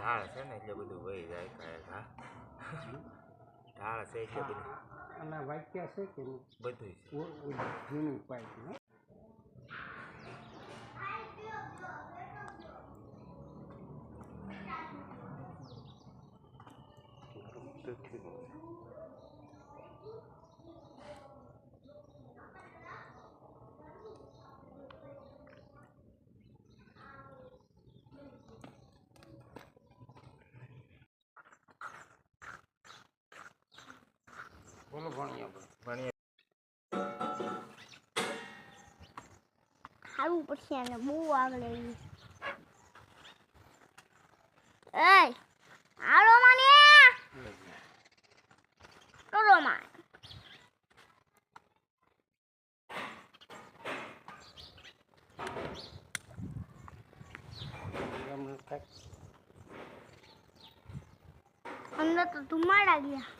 ઢાળ છે ને એટલે બધું વહી જાય કાંઈ હા ઢાળ છે એટલે બધું અને વાક્યા છે કે નહીં? બધું છે ઓ- ઓ જૂનું પાઇપ ને બોલો ભણીએ ભણીએ. ખાવું પડશે અને બહુ આગળ લેવી એ હાલો માને કરો માન અંદર તો ધુમાડા ગયા.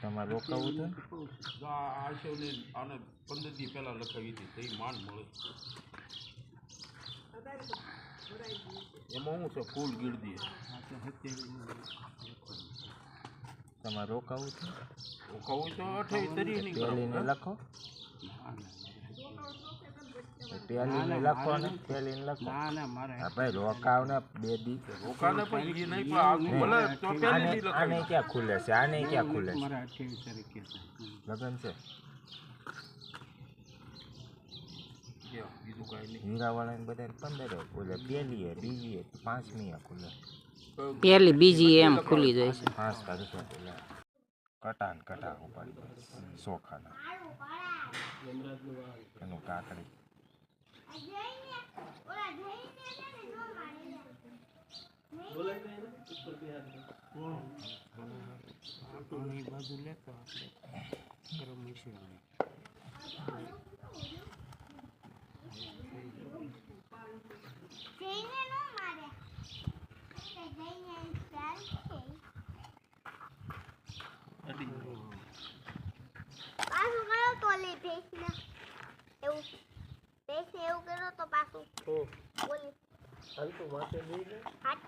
તમારે રોકાવું છે? આશવને આને પંદર દી પહેલા લખાવી હતી તે માન મળે. એમાં શું છે? ફૂલ ગીરદી તમારે રોકાવું છે? રોકાવું તો અઠાવીસ તારીખ ની પેલીને લખો પેલીને લખો ને લખો ના ના મારે હા ભાઈ રોકાવ ને બે દી. રોકાને પણ એ નહીં પણ આખું ભલે તો પહેલી આને ક્યાં ખુલે છે? આને ક્યાં ખુલે છે? મારે તારીખે છે. લગન છે? બીજું કાંઈ નહીં. હીરાવાળાને બધાને પંદર ખુલે પેલી એ બીજી એ પાંચમી એ ખુલે. પહેલી બીજી એમ ખુલી જાય છે. પાંચ તારીખે ખુલે. કટા ને કટા ઉપાડી ચોખાના એનું કાકડી. બાજુ લેતો આપણે. ગરમ છે પાછું કરો તો લે ભેંસને. એવું. ભેંસને એવું કર્યો તો પાછું બોલી. હાથ